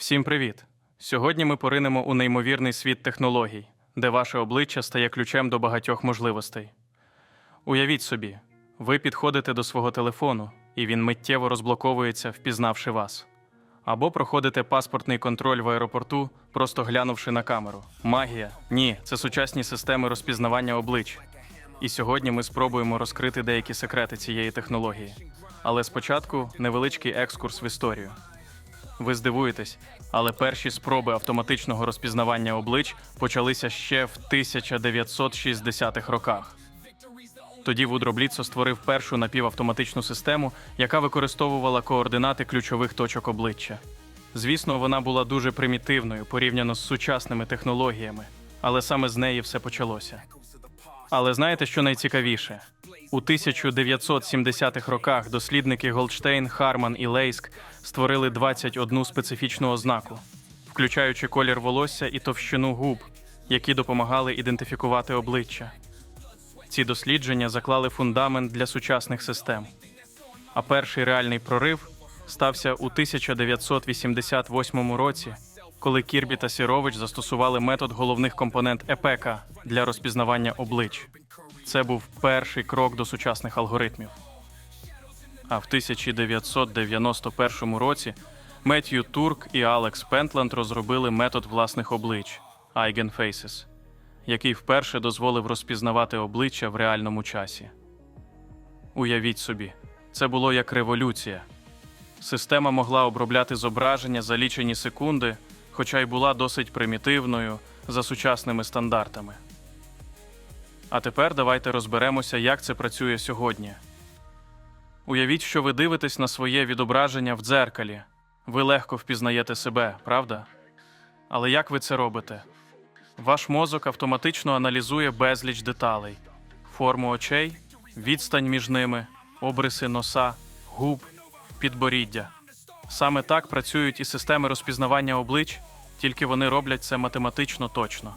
Всім привіт! Сьогодні ми поринемо у неймовірний світ технологій, де ваше обличчя стає ключем до багатьох можливостей. Уявіть собі, ви підходите до свого телефону, і він миттєво розблоковується, впізнавши вас. Або проходите паспортний контроль в аеропорту, просто глянувши на камеру. Магія? Ні, це сучасні системи розпізнавання облич. І сьогодні ми спробуємо розкрити деякі секрети цієї технології. Але спочатку невеличкий екскурс в історію. Ви здивуєтесь, але перші спроби автоматичного розпізнавання облич почалися ще в 1960-х роках. Тоді Вудро Бліцо створив першу напівавтоматичну систему, яка використовувала координати ключових точок обличчя. Звісно, вона була дуже примітивною порівняно з сучасними технологіями, але саме з неї все почалося. Але знаєте, що найцікавіше? У 1970-х роках дослідники Голдштейн, Харман і Лейск створили 21 специфічну ознаку, включаючи колір волосся і товщину губ, які допомагали ідентифікувати обличчя. Ці дослідження заклали фундамент для сучасних систем. А перший реальний прорив стався у 1988 році, коли Кірбі та Сірович застосували метод головних компонент ЕПЕКа для розпізнавання облич. Це був перший крок до сучасних алгоритмів. А в 1991 році Меттью Турк і Алекс Пентланд розробили метод власних облич Eigenfaces, який вперше дозволив розпізнавати обличчя в реальному часі. Уявіть собі, це було як революція. Система могла обробляти зображення за лічені секунди, хоча й була досить примітивною за сучасними стандартами. А тепер давайте розберемося, як це працює сьогодні. Уявіть, що ви дивитесь на своє відображення в дзеркалі. Ви легко впізнаєте себе, правда? Але як ви це робите? Ваш мозок автоматично аналізує безліч деталей: форму очей, відстань між ними, обриси носа, губ, підборіддя. Саме так працюють і системи розпізнавання облич, тільки вони роблять це математично точно.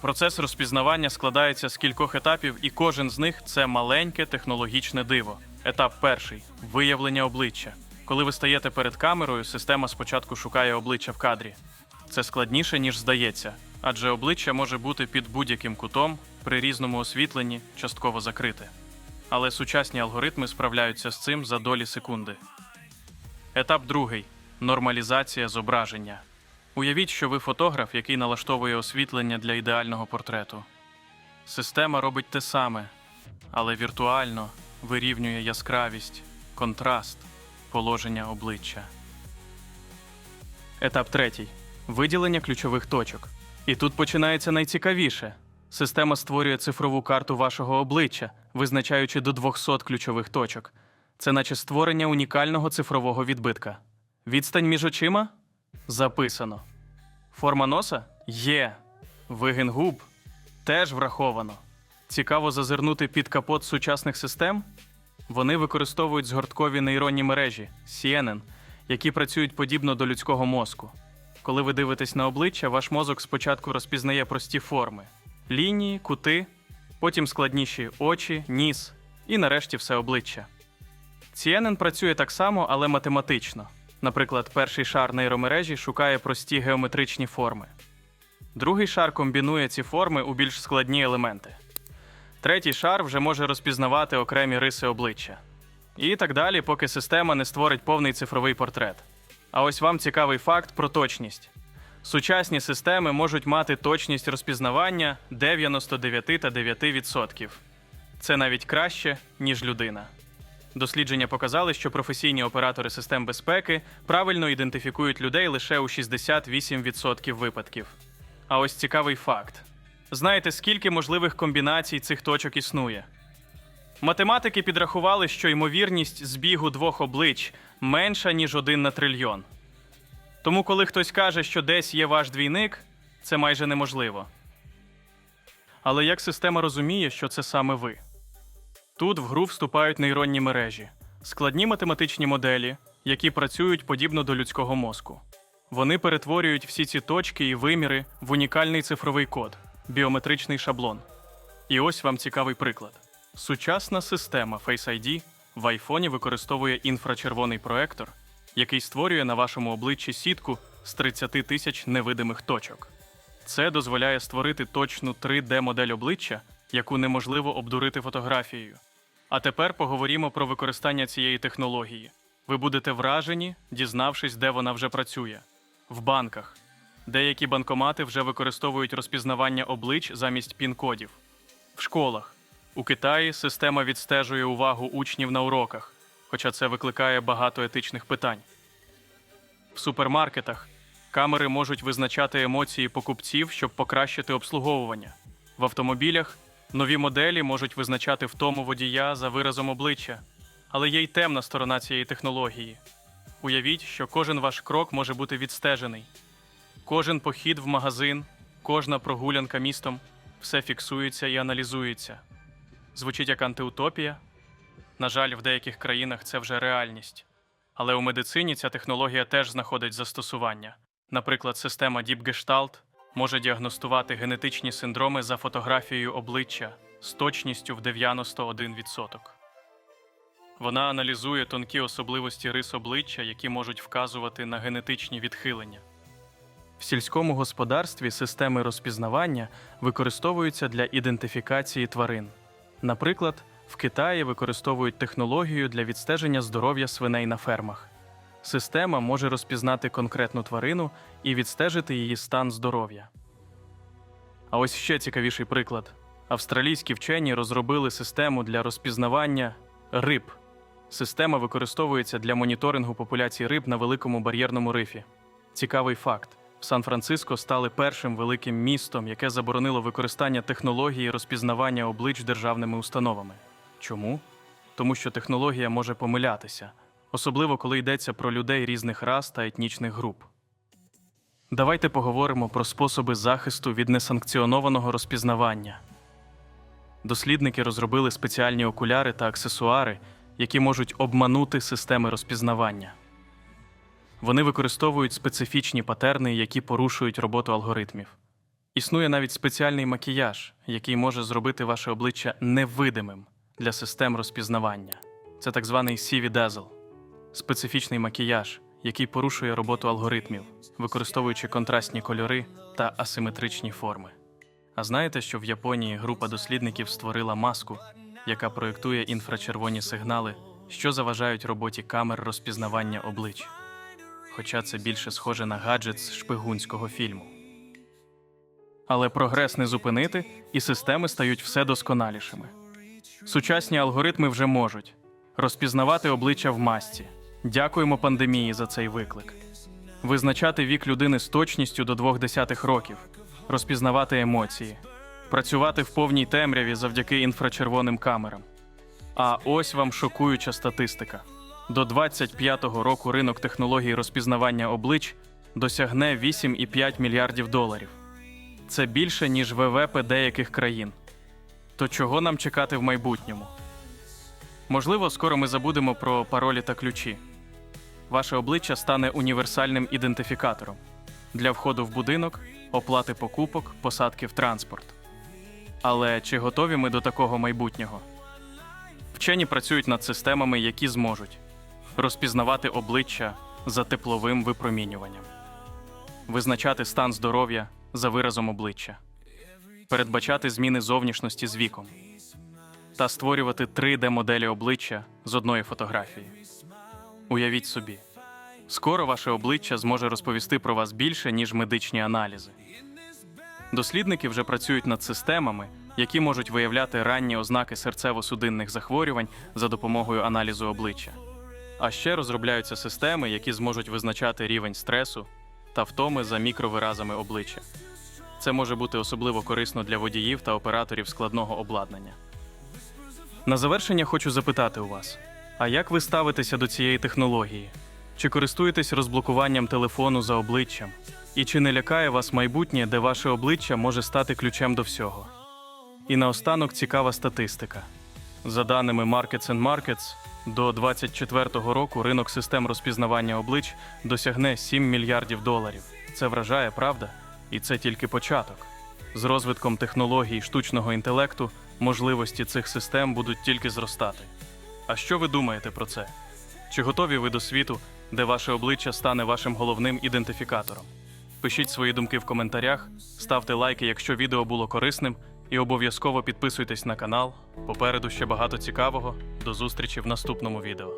Процес розпізнавання складається з кількох етапів, і кожен з них це маленьке технологічне диво. Етап перший виявлення обличчя. Коли ви стаєте перед камерою, система спочатку шукає обличчя в кадрі. Це складніше, ніж здається, адже обличчя може бути під будь-яким кутом, при різному освітленні, частково закрите. Але сучасні алгоритми справляються з цим за долі секунди. Етап другий нормалізація зображення. Уявіть, що ви фотограф, який налаштовує освітлення для ідеального портрету. Система робить те саме, але віртуально вирівнює яскравість, контраст, положення обличчя. Етап третій виділення ключових точок. І тут починається найцікавіше. Система створює цифрову карту вашого обличчя, визначаючи до 200 ключових точок. Це наче створення унікального цифрового відбитка. Відстань між очима записано. Форма носа є. Вигин губ теж враховано. Цікаво зазирнути під капот сучасних систем. Вони використовують згорткові нейронні мережі CNN, які працюють подібно до людського мозку. Коли ви дивитесь на обличчя, ваш мозок спочатку розпізнає прості форми: лінії, кути, потім складніші очі, ніс і нарешті все обличчя. CNN працює так само, але математично. Наприклад, перший шар нейромережі шукає прості геометричні форми. Другий шар комбінує ці форми у більш складні елементи. Третій шар вже може розпізнавати окремі риси обличчя. І так далі, поки система не створить повний цифровий портрет. А ось вам цікавий факт про точність. Сучасні системи можуть мати точність розпізнавання 99-9%. Це навіть краще, ніж людина. Дослідження показали, що професійні оператори систем безпеки правильно ідентифікують людей лише у 68% випадків. А ось цікавий факт: знаєте, скільки можливих комбінацій цих точок існує? Математики підрахували, що ймовірність збігу двох облич менша, ніж один на трильйон. Тому, коли хтось каже, що десь є ваш двійник, це майже неможливо. Але як система розуміє, що це саме ви? Тут в гру вступають нейронні мережі, складні математичні моделі, які працюють подібно до людського мозку. Вони перетворюють всі ці точки і виміри в унікальний цифровий код, біометричний шаблон. І ось вам цікавий приклад: сучасна система Face ID в айфоні використовує інфрачервоний проектор, який створює на вашому обличчі сітку з 30 тисяч невидимих точок. Це дозволяє створити точну 3D-модель обличчя, яку неможливо обдурити фотографією. А тепер поговоримо про використання цієї технології. Ви будете вражені, дізнавшись, де вона вже працює. В банках. Деякі банкомати вже використовують розпізнавання облич замість пін-кодів. В школах. У Китаї система відстежує увагу учнів на уроках, хоча це викликає багато етичних питань. В супермаркетах камери можуть визначати емоції покупців, щоб покращити обслуговування. В автомобілях нові моделі можуть визначати втому водія за виразом обличчя. Але є й темна сторона цієї технології. Уявіть, що кожен ваш крок може бути відстежений. Кожен похід в магазин, кожна прогулянка містом все фіксується і аналізується. Звучить як антиутопія. На жаль, в деяких країнах це вже реальність. Але у медицині ця технологія теж знаходить застосування. Наприклад, система Gestalt може діагностувати генетичні синдроми за фотографією обличчя з точністю в 91%. Вона аналізує тонкі особливості рис обличчя, які можуть вказувати на генетичні відхилення. В сільському господарстві системи розпізнавання використовуються для ідентифікації тварин. Наприклад, в Китаї використовують технологію для відстеження здоров'я свиней на фермах. Система може розпізнати конкретну тварину і відстежити її стан здоров'я. А ось ще цікавіший приклад: австралійські вчені розробили систему для розпізнавання риб. Система використовується для моніторингу популяцій риб на великому бар'єрному рифі. Цікавий факт: Сан-Франциско стали першим великим містом, яке заборонило використання технології розпізнавання облич державними установами. Чому? Тому що технологія може помилятися, особливо коли йдеться про людей різних рас та етнічних груп. Давайте поговоримо про способи захисту від несанкціонованого розпізнавання. Дослідники розробили спеціальні окуляри та аксесуари, які можуть обманути системи розпізнавання. Вони використовують специфічні патерни, які порушують роботу алгоритмів. Існує навіть спеціальний макіяж, який може зробити ваше обличчя невидимим для систем розпізнавання. Це так званий CV Dazzle – специфічний макіяж, який порушує роботу алгоритмів, використовуючи контрастні кольори та асиметричні форми. А знаєте, що в Японії група дослідників створила маску, яка проєктує інфрачервоні сигнали, що заважають роботі камер розпізнавання облич. Хоча це більше схоже на гаджет з шпигунського фільму. Але прогрес не зупинити, і системи стають все досконалішими. Сучасні алгоритми вже можуть розпізнавати обличчя в масці. Дякуємо пандемії за цей виклик. Визначати вік людини з точністю до двох десятих років, розпізнавати емоції, працювати в повній темряві завдяки інфрачервоним камерам. А ось вам шокуюча статистика: до 25-го року ринок технологій розпізнавання облич досягне 8,5 мільярдів доларів. Це більше, ніж ВВП деяких країн. То чого нам чекати в майбутньому? Можливо, скоро ми забудемо про паролі та ключі. Ваше обличчя стане універсальним ідентифікатором для входу в будинок, оплати покупок, посадки в транспорт. Але чи готові ми до такого майбутнього? Вчені працюють над системами, які зможуть розпізнавати обличчя за тепловим випромінюванням, визначати стан здоров'я за виразом обличчя, передбачати зміни зовнішності з віком та створювати 3D-моделі обличчя з одної фотографії. Уявіть собі, скоро ваше обличчя зможе розповісти про вас більше, ніж медичні аналізи. Дослідники вже працюють над системами, які можуть виявляти ранні ознаки серцево-судинних захворювань за допомогою аналізу обличчя. А ще розробляються системи, які зможуть визначати рівень стресу та втоми за мікровиразами обличчя. Це може бути особливо корисно для водіїв та операторів складного обладнання. На завершення хочу запитати у вас: а як ви ставитеся до цієї технології? Чи користуєтесь розблокуванням телефону за обличчям? І чи не лякає вас майбутнє, де ваше обличчя може стати ключем до всього? І наостанок цікава статистика. За даними Markets and Markets, до 2024 року ринок систем розпізнавання облич досягне 7 мільярдів доларів. Це вражає, правда? І це тільки початок. З розвитком технологій штучного інтелекту можливості цих систем будуть тільки зростати. А що ви думаєте про це? Чи готові ви до світу, де ваше обличчя стане вашим головним ідентифікатором. Пишіть свої думки в коментарях, ставте лайки, якщо відео було корисним, і обов'язково підписуйтесь на канал. Попереду ще багато цікавого. До зустрічі в наступному відео.